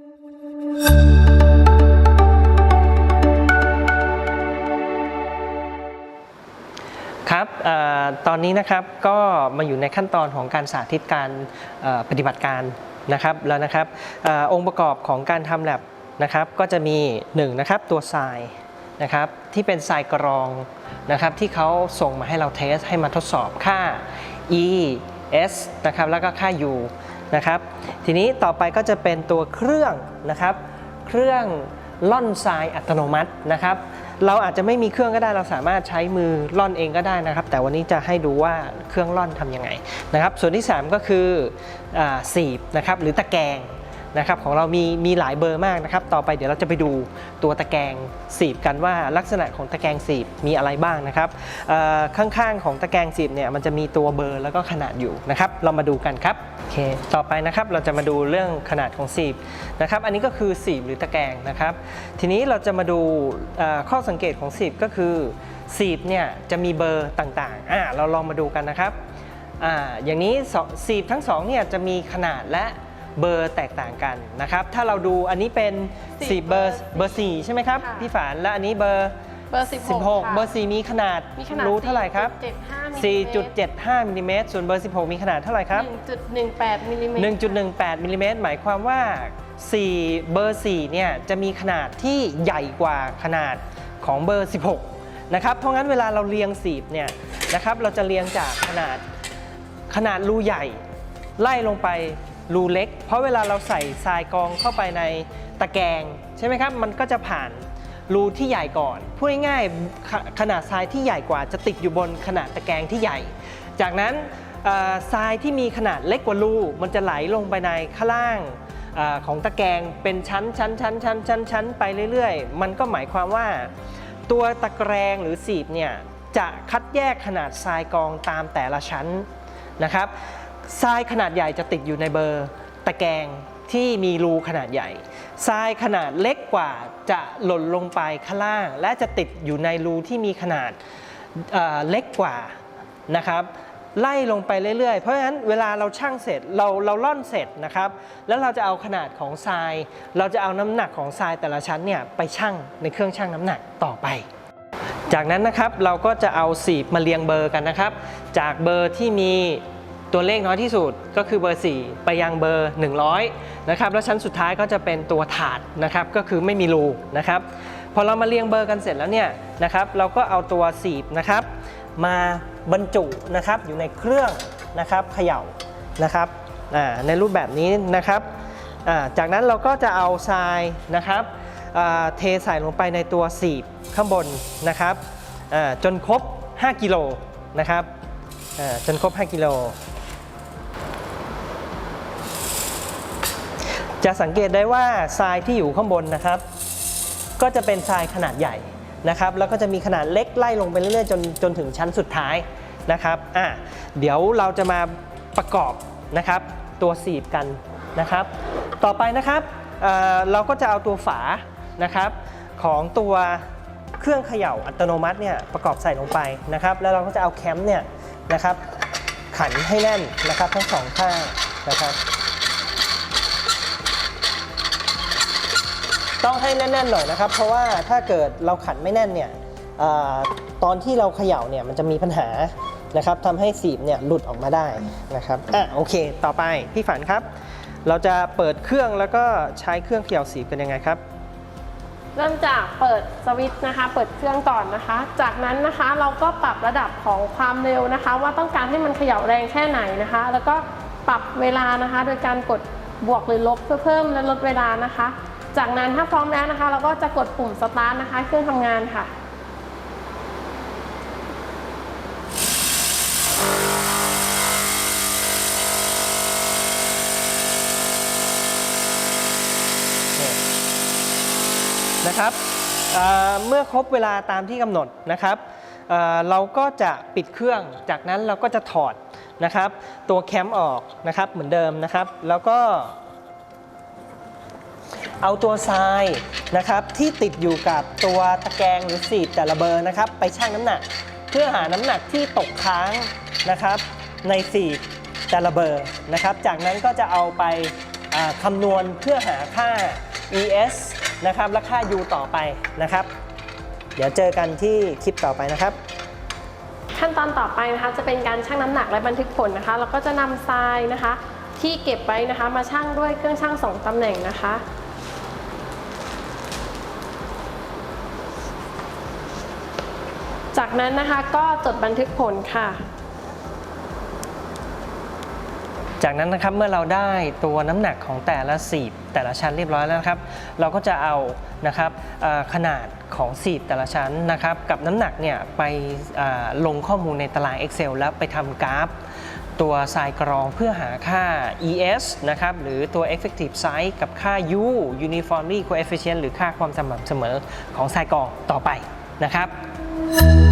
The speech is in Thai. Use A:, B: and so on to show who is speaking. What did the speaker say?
A: ครับอตอนนี้นะครับก็มาอยู่ในขั้นตอนของการสาธิตการปฏิบัติการนะครับแล้วนะครับออองค์ประกอบของการทำแลบนะครับก็จะมี1นะครับตัวทรายนะครับที่เป็นทรายกรองนะครับที่เขาส่งมาให้เราเทสให้มาทดสอบค่า E S นะครับแล้วก็ค่า U นะครับ ทีนี้ต่อไปก็จะเป็นตัวเครื่องนะครับ เครื่องล่อนทรายอัตโนมัตินะครับ เราอาจจะไม่มีเครื่องก็ได้เราสามารถใช้มือล่อนเองก็ได้นะครับ แต่วันนี้จะให้ดูว่าเครื่องล่อนทำยังไงนะครับ ส่วนที่ 3 ก็คืออสีบนะครับหรือตะแกรง นะครับของเรามีมีหลายเบอร์มากนะครับ ต่อไปเดี๋ยวเราจะไปดูตัวตะแกรงสีบกันว่าลักษณะของตะแกรงสีบมีอะไรบ้างนะครับข้างๆของตะแกรงสีบเนี่ยมันจะมีตัวเบอร์แล้วก็ขนาดอยู่นะครับ เรามาดูกันครับโอเคต่อไปนะครับเราจะมาดูเรื่องขนาดของสีบนะครับอันนี้ก็คือสีบหรือตะแกรงนะครับ ทีนี้เราจะมาดูข้อสังเกตของสีบก็คือสีบเนี่ยจะมีเบอร์ต่างๆอ่าเราลองมาดูกันนะครับอ่าอย่างนี้สองสีบทั้งสองเนี่ยจะมีขนาดและ เบอร์แตกต่างกันนะครับ ถ้าเราดูอันนี้เป็นสีบเบอร์เบอร์สี่ใช่ไหมครับ
B: ค่ะ
A: พี่ฝานและอันนี้เบอร์
B: เบอร์ 16
A: 16
B: ค่ะ
A: เบอร์4มีขนาด
B: มีขนาด
A: รู้เท่าไหร่ครับ
B: 4.75มิลลิเมตร
A: 4.75มิลลิเมตรส่วนเบอร์ 16 มีขนาดเท่าไหร่ครับ
B: 1.18มิลลิเมตร
A: 1.18มิลลิเมตรหมายความว่า 4 เบอร์4เนี่ยจะมีขนาดที่ใหญ่กว่าขนาดของเบอร์ 16 นะครับ เพราะงั้นเวลาเราเรียงสีบเนี่ยนะครับเราจะเรียงจากขนาดขนาดรูใหญ่ ไล่ลงไป รูเล็ก เพราะเวลาเราใส่ทรายกองเข้าไปในตะแกรงใช่ไหมครับมันก็จะผ่านรูที่ใหญ่ก่อนพูดง่ายๆขขนาดทรายที่ใหญ่กว่า จะติดอยู่บนขนาดตะแกรงที่ใหญ่ จากนั้นทรายที่มีขนาดเล็กกว่ารูมันจะไหลลงไปในข้างล่างอของตะแกรงเป็นชั้นชั้นชั้นชั้นชั้นชั้นไปเรื่อยๆ มันก็หมายความว่า ตัวตะแกรงหรือสีบเนี่ยจะคัดแยกขนาดทรายกองตามแต่ละชั้นนะครับ ทรายขนาดใหญ่จะติดอยู่ในเบอร์ตะแกรงที่มีรูขนาดใหญ่ ทรายขนาดเล็กกว่าจะหล่นลงไปข้างล่าง และจะติดอยู่ในรูที่มีขนาดเเล็กกว่านะครับ ไล่ลงไปเรื่อยๆ เพราะฉะนั้นเวลาเราชั่งเสร็จเราเราล่อนเสร็จนะครับ แล้วเราจะเอาขนาดของทราย เราจะเอาน้ำหนักของทรายแต่ละชั้นเนี่ยไปชั่งในเครื่องชั่งน้ำหนักต่อไปจากนั้นนะครับเราก็จะเอาสีบมาเรียงเบอร์กันนะครับ จากเบอร์ที่มี ตัวเลขน้อยที่สุดก็คือเบอร์ 4 ไปยังเบอร์ 100 นะครับ แล้วชั้นสุดท้ายก็จะเป็นตัวถาดนะครับ ก็คือไม่มีรูนะครับ พอเรามาเรียงเบอร์กันเสร็จแล้วเนี่ยนะครับ เราก็เอาตัวสีบนะครับมาบรรจุนะครับอยู่ในเครื่องนะครับเขย่านะครับในรูปแบบนี้นะครับจากนั้นเราก็จะเอาทรายนะครับเทใส่ลงไปในตัวสีบข้างบนนะครับจนครบ 5 กิโลนะครับจนครบ 5 กิโล จะสังเกตได้ว่าทรายที่อยู่ข้างบนนะครับ ก็จะเป็นทรายขนาดใหญ่นะครับ แล้วก็จะมีขนาดเล็กไล่ลงไปเรื่อยๆจนจนถึงชั้นสุดท้ายนะครับอะเดี๋ยวเราจะมาประกอบนะครับตัวสีบกันนะครับ ต่อไปนะครับเเราก็จะเอาตัวฝานะครับของตัวเครื่องเขย่าอัตโนมัติเนี่ยประกอบใส่ลงไปนะครับ แล้วเราก็จะเอาแคมป์เนี่ยนะครับขันให้แน่นนะครับทั้งสองข้างนะครับ ต้องให้แน่นๆหน่อยนะครับ เพราะว่าถ้าเกิดเราขันไม่แน่นเนี่ยออตอนที่เราเขย่าเนี่ยมันจะมีปัญหานะครับทำให้สีบเนี่ยหลุดออกมาได้นะครับอะโอเค ต่อไปพี่ฝันครับ เราจะเปิดเครื่องแล้วก็ใช้เครื่องเขย่าสีบกันยังไงครับ
B: เริ่มจากเปิดสวิตช์นะคะ เปิดเครื่องก่อนนะคะ จากนั้นนะคะเราก็ปรับระดับของความเร็วนะคะ ว่าต้องการให้มันเขย่าแรงแค่ไหนนะคะ แล้วก็ปรับเวลานะคะ โดยการกดบวกหรือลบเพื่อเพิ่มและลดเวลานะคะ จากนั้นถ้าพร้อมแล้วนะคะ เราก็จะกดปุ่มสตาร์ทนะคะ เครื่องทำงานค่ะ
A: นะครับเเมื่อครบเวลาตามที่กำหนดนะครับเเราก็จะปิดเครื่อง จากนั้นเราก็จะถอดนะครับ ตัวแคมออกนะครับเหมือนเดิมนะครับ แล้วก็ เอาตัวทรายนะครับที่ติดอยู่กับตัวตะแกรงหรือสีบแต่ละเบอร์นะครับ ไปชั่งน้ำหนัก เพื่อหาน้ำหนักที่ตกค้างนะครับ ในสีบแต่ละเบอร์นะครับ จากนั้นก็จะเอาไปอ่าคำนวณเพื่อหาค่า ES นะครับและค่า U ต่อไปนะครับ เดี๋ยวเจอกันที่คลิปต่อไปนะครับ
B: ขั้นตอนต่อไปนะคะจะเป็นการชั่งน้ำหนักและบันทึกผลนะคะเราก็จะนำทรายนะคะ ที่เก็บไว้นะคะ มาชั่งด้วยเครื่องชั่งสองตำแหน่งนะคะ จากนั้นนะคะก็จดบันทึกผลค่ะ
A: จากนั้นนะครับเมื่อเราได้ตัวน้ำหนักของแต่ละสีบแต่ละชั้นเรียบร้อยแล้วนะครับ เราก็จะเอานะครับเอ่อขนาดของสีบแต่ละชั้นนะครับ กับน้ำหนักเนี่ยไปอ่าลงข้อมูลในตาราง Excel แล้วไปทำกราฟ ตัวทรายกรองเพื่อหาค่า ES นะครับ หรือตัว effective size กับค่า U uniformly coefficient หรือค่าความสม่ำเสมอของทรายกรองต่อไปนะครับ